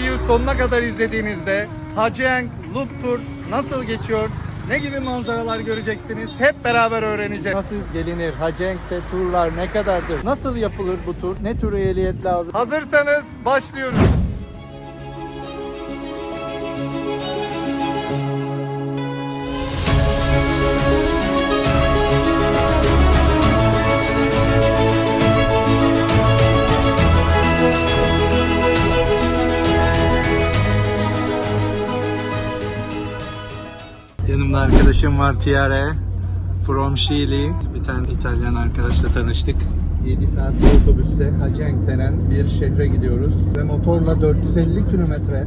videoyu sonuna kadar izlediğinizde Hacieng Loop Tour nasıl geçiyor? Ne gibi manzaralar göreceksiniz? Hep beraber öğreneceğiz. Nasıl gelinir? Hacieng'de turlar ne kadardır? Nasıl yapılır bu tur? Ne tür ehliyet lazım? Hazırsanız başlıyoruz. Arkadaşım var Tiare from Chile. Bir tane İtalyan arkadaşla tanıştık. 7 saat otobüsle Haceng denen bir şehre gidiyoruz ve motorla 450 kilometre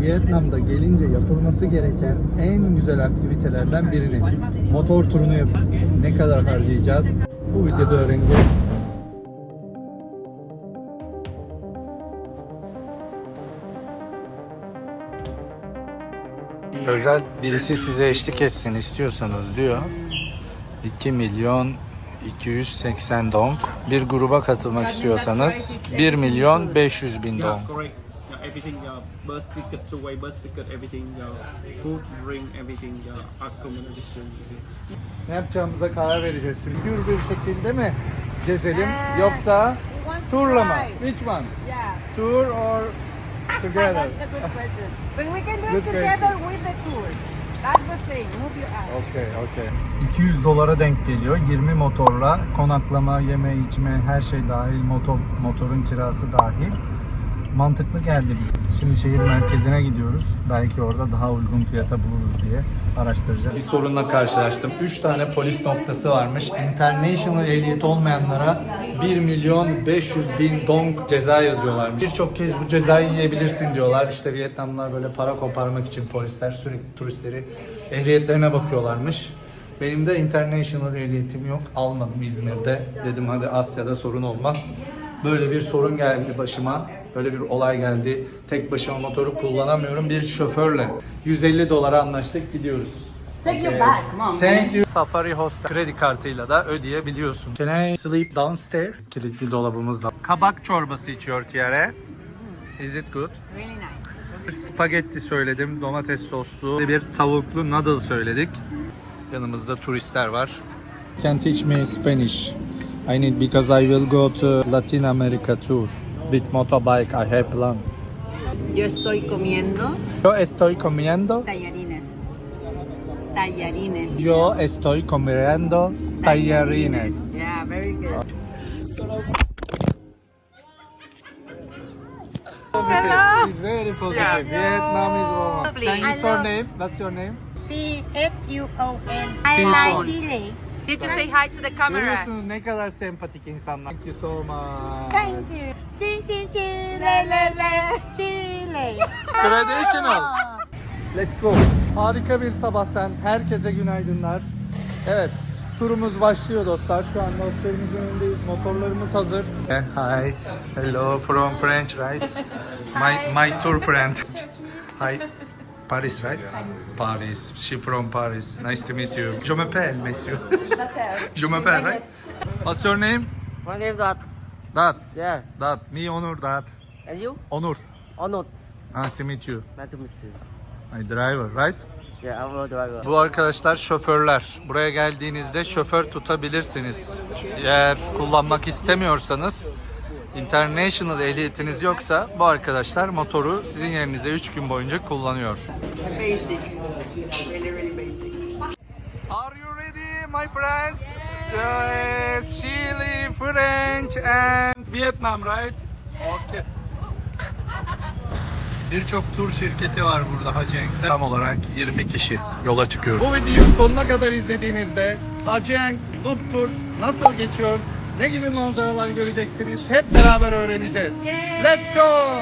Vietnam'da gelince yapılması gereken en güzel aktivitelerden birini motor turunu yap. Ne kadar harcayacağız? Bu videoda öğreneceğiz. Özel birisi size eşlik etsin istiyorsanız diyor. 2 milyon 280 dong. Bir gruba katılmak istiyorsanız 1 milyon 500 bin dong. Everything, yeah, bus ticket, two-way bus ticket, everything, yeah, food, drink, everything, yeah, accommodation. Ne yapacağımıza karar vereceğiz şimdi. Hür bir şekilde mi gezelim Ee, yoksa turla mı? Which one? Yeah. Tour or together? That's a good question. But we can do Good it together with the tour. That's the thing. Move your ass. Okay, okay. 200 dolara denk geliyor. 20 motorla konaklama, yeme, içme her şey dahil, motor motorun kirası dahil. Mantıklı geldi bize. Şimdi şehir merkezine gidiyoruz. Belki orada daha uygun fiyata buluruz diye araştıracağız. Bir sorunla karşılaştım. 3 tane polis noktası varmış. International ehliyet olmayanlara 1 milyon 500 bin dong ceza yazıyorlarmış. Birçok kez bu cezayı yiyebilirsin diyorlar. İşte Vietnamlılar böyle para koparmak için polisler sürekli turistleri ehliyetlerine bakıyorlarmış. Benim de international ehliyetim yok. Almadım İzmir'de. Dedim hadi Asya'da sorun olmaz. Böyle bir sorun geldi başıma. Böyle bir olay geldi. Tek başıma motoru kullanamıyorum. Bir şoförle 150 dolara anlaştık gidiyoruz. Take your bag. Come on. Thank you. Safari Hostel kredi kartıyla da ödeyebiliyorsun. Can I sleep downstairs? Kilitli dolabımızda. Kabak çorbası içiyor Tiare. Is it good? Really nice. Bir spagetti söyledim, domates soslu. Bir tavuklu noodle söyledik. Yanımızda turistler var. Can teach me Spanish. I need because I will go to Latin America tour. With motorbike I have plan. Yo estoy comiendo Yo estoy comiendo. tallarines. Tallarines. Yo estoy comiendo tallarines. Yeah, very good. Positive. It's very positive. Yeah. Vietnam is you I your name? What's your name? P F U O N. I like Chile. Did you say hi to the camera? Görüyorsunuz ne kadar sempatik insanlar. Thank you so much. Thank you. Chi chi Chile le le Chile. Traditional. Let's go. Harika bir sabahtan herkese günaydınlar. Evet, turumuz başlıyor dostlar. Şu anda hostelimizin önündeyiz. Motorlarımız hazır. Hi. Hello from French, right? My my tour friend. Hi. Paris, right? Paris. She from Paris. Nice to meet you. Je m'appelle, monsieur. Je m'appelle, right? What's your name? My name Dot. Dat. Yeah. Dat. Me Onur Dat. And you? Onur. Onot. Nice to meet you. Nice to meet you. My driver, right? Yeah, I'm a driver. Bu arkadaşlar şoförler. Buraya geldiğinizde şoför tutabilirsiniz. Eğer kullanmak istemiyorsanız international ehliyetiniz yoksa bu arkadaşlar motoru sizin yerinize 3 gün boyunca kullanıyor. Basic. Really, really basic. Are you ready my friends? Yes, Chile, French and Vietnam right? Okay. Birçok tur şirketi var burada Haceng'de. Tam olarak 20 kişi yola çıkıyor. Bu videoyu sonuna kadar izlediğinizde Haceng Loop Tour nasıl geçiyor? Ne gibi manzaralar göreceksiniz? Hep beraber öğreneceğiz. Let's go!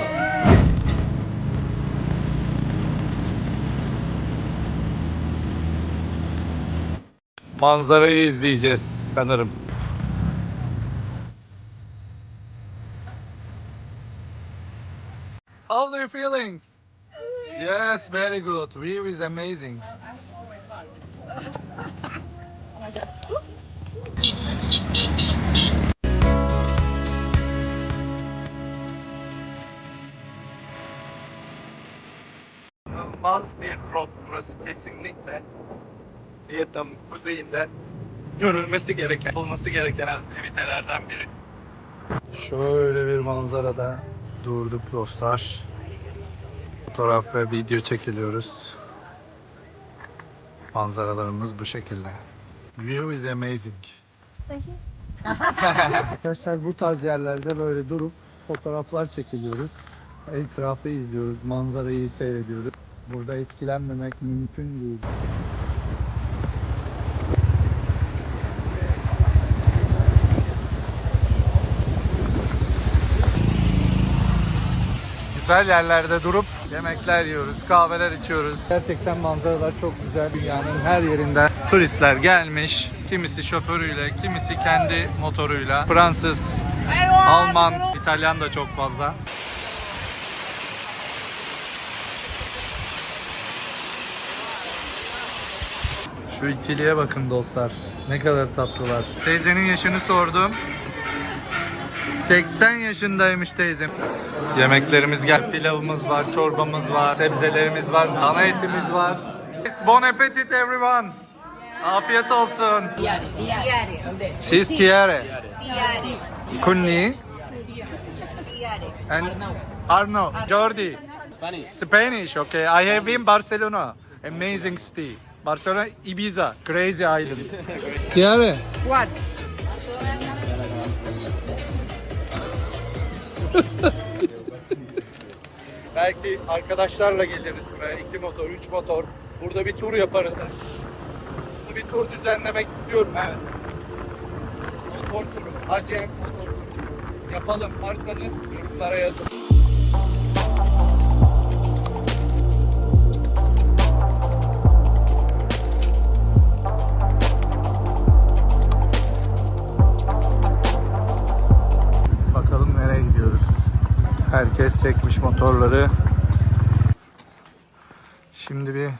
Manzarayı izleyeceğiz sanırım. How are you feeling? Yes, very good. View is amazing. İnanılmaz bir rot burası kesinlikle. Vietnam kuzeyinde görülmesi gereken, olması gereken aktivitelerden biri. Şöyle bir manzarada durduk dostlar. Fotoğraf ve video çekiliyoruz. Manzaralarımız bu şekilde. View is amazing. Arkadaşlar bu tarz yerlerde böyle durup fotoğraflar çekiliyoruz. Etrafı izliyoruz, manzarayı seyrediyoruz. Burada etkilenmemek mümkün değil. Güzel yerlerde durup yemekler yiyoruz, kahveler içiyoruz. Gerçekten manzaralar çok güzel. Dünyanın her yerinden turistler gelmiş. Kimisi şoförüyle, kimisi kendi motoruyla. Fransız, Alman, İtalyan da çok fazla. Şu ikiliye bakın dostlar. Ne kadar tatlılar. Teyzenin yaşını sordum. 80 yaşındaymış teyzem. Yemeklerimiz gel. Pilavımız var, çorbamız var, sebzelerimiz var, dana etimiz var. Bon appetit everyone. Afiyet olsun. She's Tiare. Kunni. And Arno. Jordi. Spanish. Spanish, okay. I have been Barcelona. Amazing city. Barcelona, Ibiza, crazy island. Tiare. What? Belki arkadaşlarla geliriz buraya. iki motor, üç motor. Burada bir tur yaparız. Burada bir tur düzenlemek istiyorum. Evet. Motor turu. Acayip motor turu. Yapalım. Varsanız yorumlara yazın. Herkes çekmiş motorları. Şimdi bir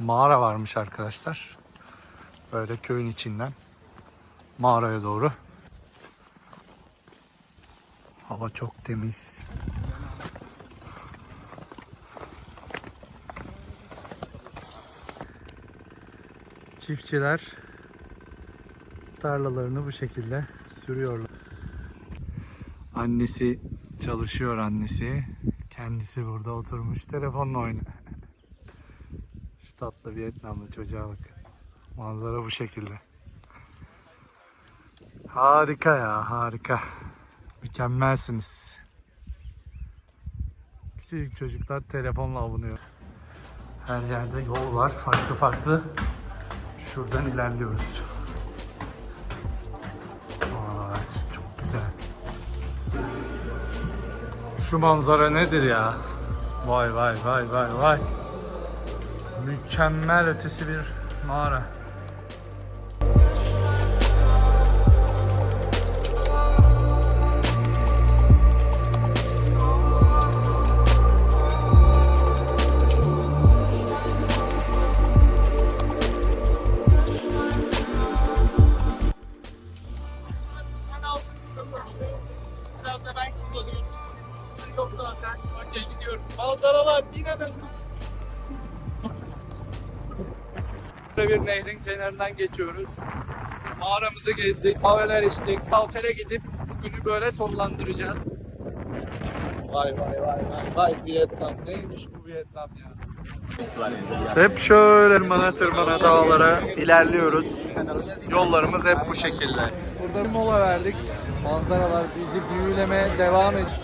mağara varmış arkadaşlar. Böyle köyün içinden mağaraya doğru. Hava çok temiz. Çiftçiler tarlalarını bu şekilde sürüyorlar. Annesi çalışıyor annesi. Kendisi burada oturmuş telefonla oynuyor. Şu tatlı Vietnamlı çocuğa bak. Manzara bu şekilde. Harika ya harika. Mükemmelsiniz. Küçücük çocuklar telefonla avunuyor. Her yerde yol var farklı farklı. Şuradan ilerliyoruz. Şu manzara nedir ya? Vay vay vay vay vay. Mükemmel ötesi bir mağara. Bir nehrin kenarından geçiyoruz. Mağaramızı gezdik, kahveler içtik. Otele gidip bugünü böyle sonlandıracağız. Vay vay vay vay vay Vietnam neymiş bu Vietnam ya? Hep şöyle tırmana tırmana dağlara ilerliyoruz. Yollarımız hep bu şekilde. Burada mola verdik. Manzaralar bizi büyülemeye devam ediyor.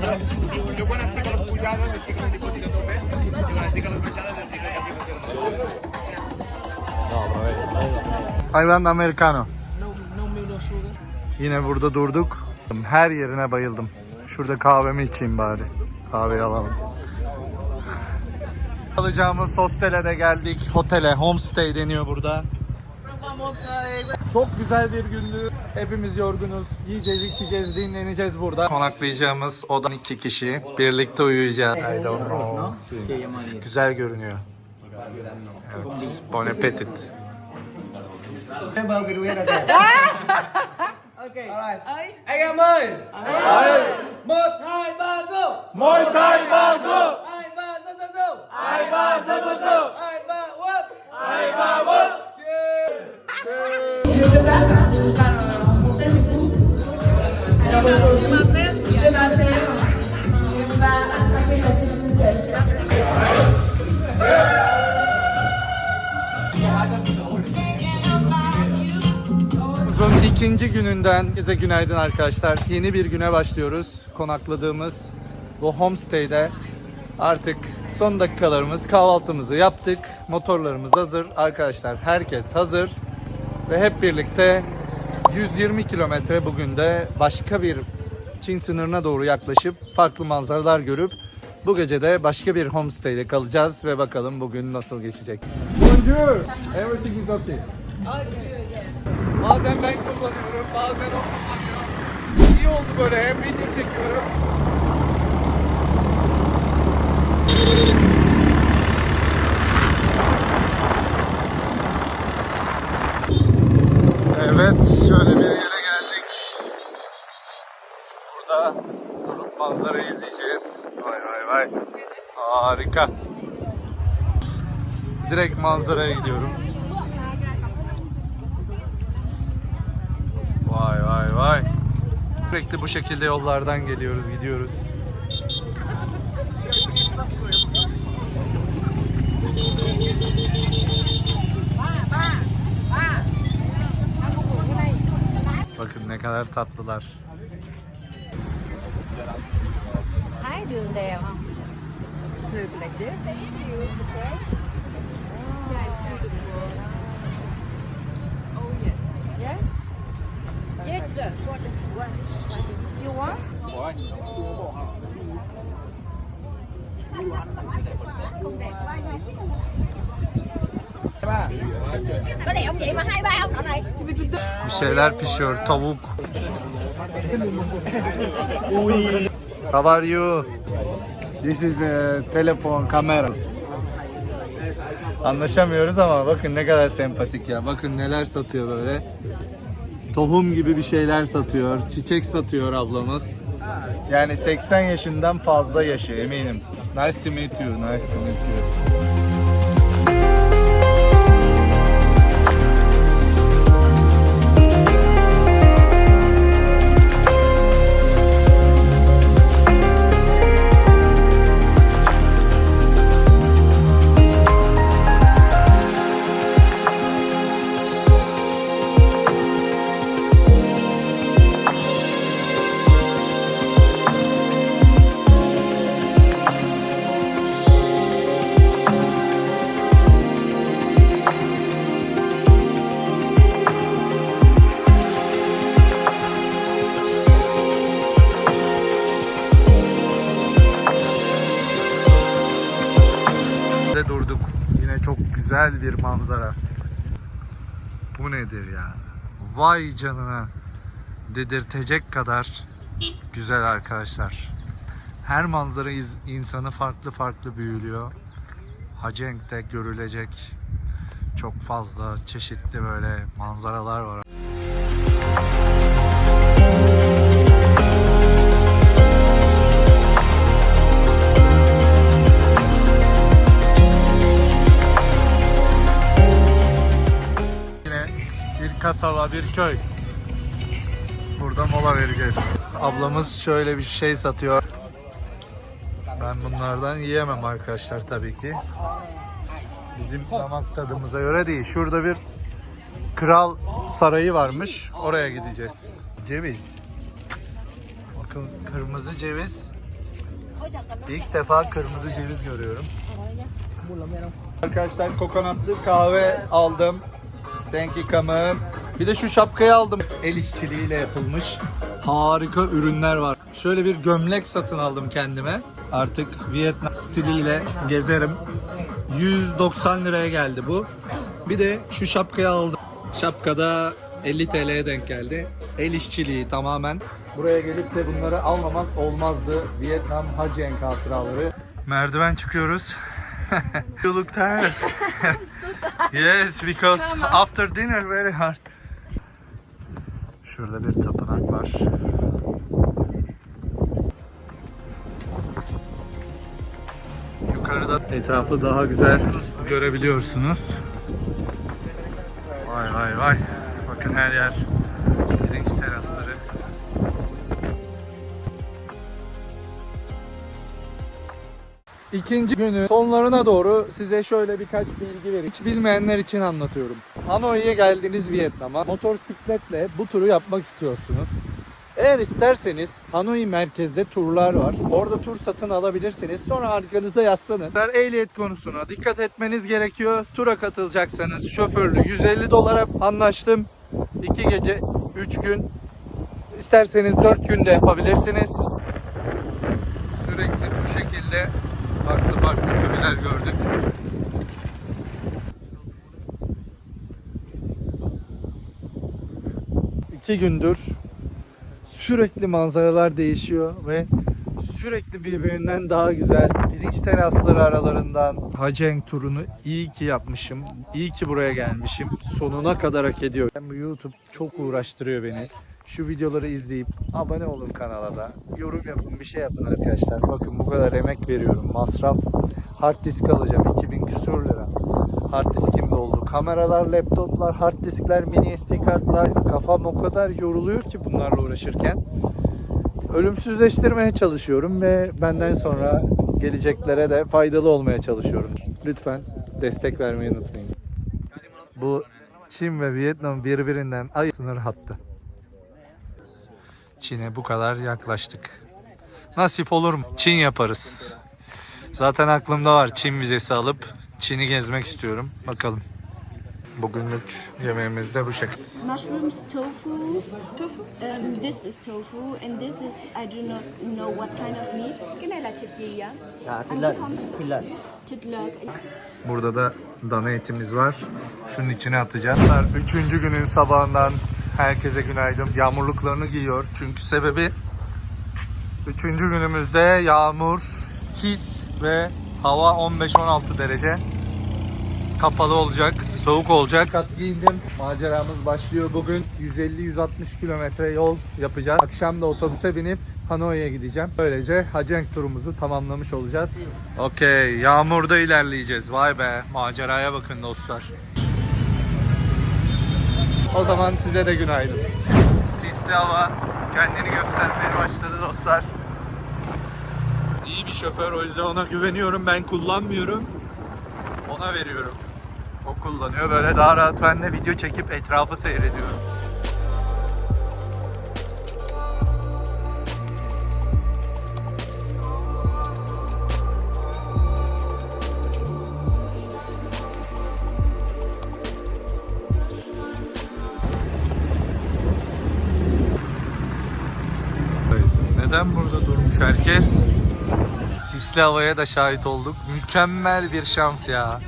Yo cuando estoy con los puyados, estoy con el depósito a tope. Y cuando estoy con los pesados, estoy casi Hayvan americano. Yine burada durduk. Her yerine bayıldım. Şurada kahvemi içeyim bari. Kahveyi alalım. Alacağımız hostele de geldik. Otele, homestay deniyor burada. Çok güzel bir gündü. Hepimiz yorgunuz. Yiyeceğiz, içeceğiz, dinleneceğiz burada. Konaklayacağımız odan iki kişi. Birlikte uyuyacağız. I don't know. Güzel görünüyor. Evet. Bon appetit. Ah! Okay. Alright. Anh em ơi. Đấy. Một hai ba go. Một hai ba go. Hai ba go go go. Hai ba go go go. Hai ba up. Hai ba up. Uzun ikinci gününden herkese günaydın arkadaşlar. Yeni bir güne başlıyoruz. Konakladığımız bu homestay'de artık son dakikalarımız kahvaltımızı yaptık. Motorlarımız hazır. Arkadaşlar herkes hazır. Ve hep birlikte 120 kilometre bugün de başka bir Çin sınırına doğru yaklaşıp farklı manzaralar görüp bu gece de başka bir homestay'de kalacağız ve bakalım bugün nasıl geçecek. Bonjour. Everything is okay. Bazen ben kullanıyorum, bazen o kullanıyor. İyi oldu böyle hem video çekiyorum. Evet, şöyle bir yere geldik. Burada durup manzarayı izleyeceğiz. Vay vay vay. Harika. Direkt manzaraya gidiyorum. Vay vay vay. Sürekli bu şekilde yollardan geliyoruz, gidiyoruz. Kadar tatlılar. Thái đường đèo không? Thường là this. Oh yes. Yes? Yes sir. You want? Có đẹp không chị mà hai ba ông nội này Bir şeyler pişiyor, tavuk. How are you? This is a telefon, kamera. Anlaşamıyoruz ama bakın ne kadar sempatik ya. Bakın neler satıyor böyle. Tohum gibi bir şeyler satıyor. Çiçek satıyor ablamız. Yani 80 yaşından fazla yaşı eminim. Nice to meet you. Nice to meet you. Güzel bir manzara. Bu nedir ya? Vay canına. Dedirtecek kadar güzel arkadaşlar. Her manzara insanı farklı farklı büyülüyor. Hacenk'te görülecek çok fazla çeşitli böyle manzaralar var. Kasaba, bir köy. Burada mola vereceğiz. Ablamız şöyle bir şey satıyor. Ben bunlardan yiyemem arkadaşlar tabii ki. Bizim damak tadımıza göre değil. Şurada bir kral sarayı varmış. Oraya gideceğiz. Ceviz. Bakın kırmızı ceviz. İlk defa kırmızı ceviz görüyorum. Arkadaşlar kokonatlı kahve aldım. Thank you kamın. Bir de şu şapkayı aldım. El işçiliğiyle yapılmış. Harika ürünler var. Şöyle bir gömlek satın aldım kendime. Artık Vietnam stiliyle gezerim. 190 liraya geldi bu. Bir de şu şapkayı aldım. Şapkada 50 TL'ye denk geldi. El işçiliği tamamen. Buraya gelip de bunları almamak olmazdı. Vietnam Hacı hatıraları. Merdiven çıkıyoruz. you look tired. yes, because after dinner very hard. Şurada bir tapınak var. Yukarıda etrafı daha güzel görebiliyorsunuz. Vay vay vay. Bakın her yer pirinç terasları. İkinci günü sonlarına doğru size şöyle birkaç bilgi vereyim. Hiç bilmeyenler için anlatıyorum. Hanoi'ye geldiniz Vietnam'a. Motosikletle bu turu yapmak istiyorsunuz. Eğer isterseniz Hanoi merkezde turlar var. Orada tur satın alabilirsiniz. Sonra arkanıza yaslanın. Ehliyet konusuna dikkat etmeniz gerekiyor. Tura katılacaksanız şoförlü 150 dolara anlaştım. 2 gece 3 gün. İsterseniz 4 günde yapabilirsiniz. Sürekli bu şekilde farklı farklı köyler gördük. İki gündür sürekli manzaralar değişiyor ve sürekli birbirinden daha güzel pirinç terasları aralarından Haceng turunu iyi ki yapmışım. İyi ki buraya gelmişim. Sonuna kadar hak ediyor. YouTube çok uğraştırıyor beni. Şu videoları izleyip abone olun kanala da. Yorum yapın, bir şey yapın arkadaşlar. Bakın bu kadar emek veriyorum. Masraf. Hard disk alacağım 2000 küsur lira. Hard diskim doldu. Kameralar, laptoplar, hard diskler, mini SD kartlar. Kafam o kadar yoruluyor ki bunlarla uğraşırken. Ölümsüzleştirmeye çalışıyorum ve benden sonra geleceklere de faydalı olmaya çalışıyorum. Lütfen destek vermeyi unutmayın. Bu Çin ve Vietnam birbirinden ay sınır hattı. Çin'e bu kadar yaklaştık. Nasip olur mu? Çin yaparız. Zaten aklımda var Çin vizesi alıp Çin'i gezmek istiyorum. Bakalım. Bugünlük yemeğimiz de bu şekilde. mushrooms tofu tofu um, this is tofu and this is I do not know what kind of meat cái này là thịt gì vậy Dạ, thịt lợn, thịt lợn. thịt lợn Burada da dana etimiz var. Şunun içine atacağız. Üçüncü günün sabahından herkese günaydın. Yağmurluklarını giyiyor. Çünkü sebebi üçüncü günümüzde yağmur, sis ve hava 15-16 derece. Kapalı olacak, soğuk olacak. Kat giyindim. Maceramız başlıyor bugün. 150-160 kilometre yol yapacağız. Akşam da otobüse binip Hanoi'ye gideceğim. Böylece Haceng turumuzu tamamlamış olacağız. Okey, yağmurda ilerleyeceğiz. Vay be, maceraya bakın dostlar. O zaman size de günaydın. Sisli hava kendini göstermeye başladı dostlar. İyi bir şoför o yüzden ona güveniyorum. Ben kullanmıyorum. Ona veriyorum. O kullanıyor. Böyle daha rahat ben de video çekip etrafı seyrediyorum. Sisli havaya da şahit olduk. Mükemmel bir şans ya.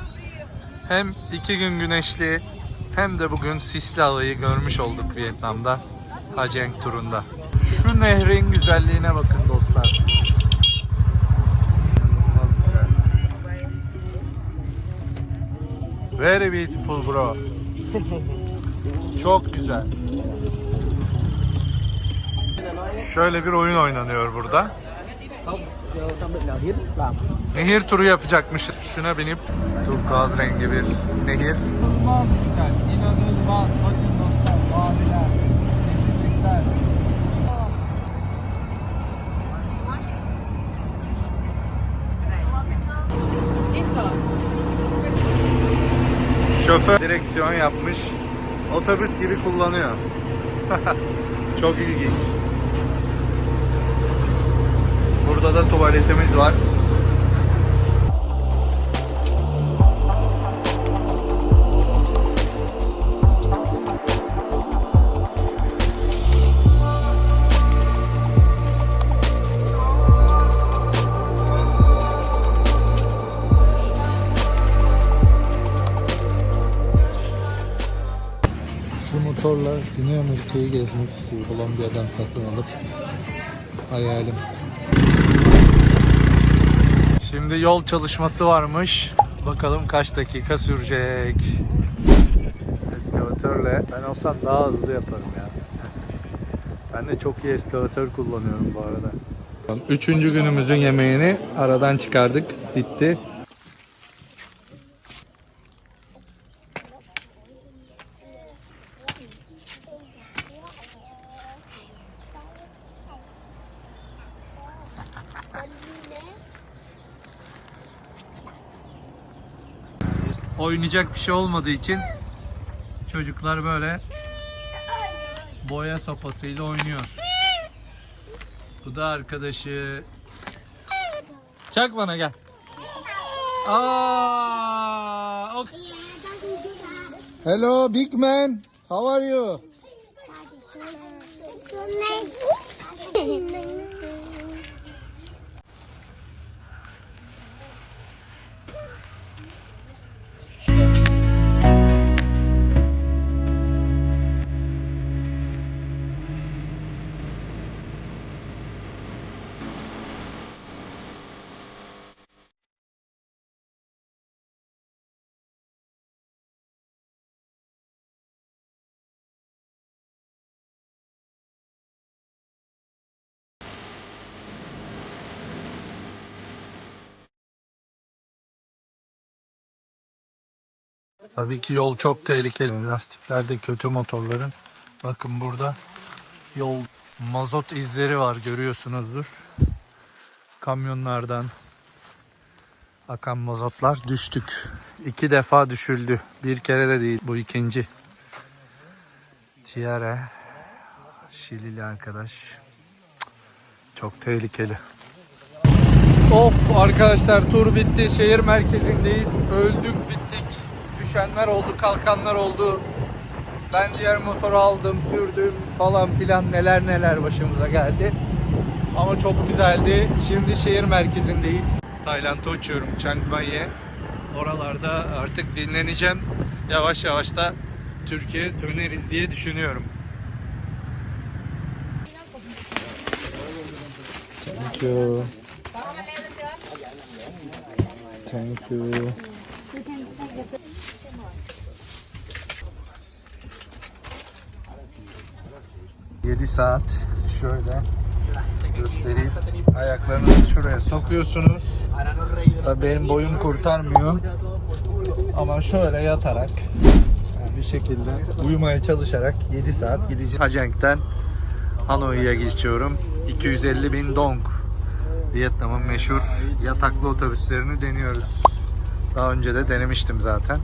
Hem iki gün güneşli hem de bugün sisli havayı görmüş olduk Vietnam'da. Haceng turunda. Şu nehrin güzelliğine bakın dostlar. Very beautiful bro. Çok güzel. Şöyle bir oyun oynanıyor burada. Nehir turu yapacakmış. Şuna binip turkuaz rengi bir nehir. İnanılmaz güzel, inanılmaz. Bakın dostlar, vadiler, yeşillikler. Şoför direksiyon yapmış. Otobüs gibi kullanıyor. Çok ilginç. Burada da tuvaletimiz var. Motorla Güney Amerika'yı gezmek istiyor. Kolombiya'dan satın alıp hayalim. Şimdi yol çalışması varmış. Bakalım kaç dakika sürecek. Eskavatörle. Ben olsam daha hızlı yaparım ya. Ben de çok iyi eskavatör kullanıyorum bu arada. Üçüncü günümüzün yemeğini aradan çıkardık. Bitti. Oynayacak bir şey olmadığı için çocuklar böyle boya sopasıyla oynuyor. Bu da arkadaşı. Çak bana gel. Aa, ok- Hello big man. How are you? Tabii ki yol çok tehlikeli. Lastikler de kötü motorların. Bakın burada yol mazot izleri var görüyorsunuzdur. Kamyonlardan akan mazotlar düştük. İki defa düşüldü. Bir kere de değil. Bu ikinci. Tiare. Şilili arkadaş. Çok tehlikeli. Of arkadaşlar tur bitti. Şehir merkezindeyiz. Öldük bittik. Düşenler oldu, kalkanlar oldu. Ben diğer motoru aldım, sürdüm falan filan neler neler başımıza geldi. Ama çok güzeldi. Şimdi şehir merkezindeyiz. Tayland'a uçuyorum Chiang Mai'ye. Oralarda artık dinleneceğim. Yavaş yavaş da Türkiye döneriz diye düşünüyorum. Thank you. Thank you. Yedi saat şöyle göstereyim. Ayaklarınızı şuraya sokuyorsunuz. Tabii benim boyum kurtarmıyor. Ama şöyle yatarak yani bir şekilde uyumaya çalışarak 7 saat gideceğim. Hacenk'ten Hanoi'ye geçiyorum. 250 bin dong. Vietnam'ın meşhur yataklı otobüslerini deniyoruz. Daha önce de denemiştim zaten.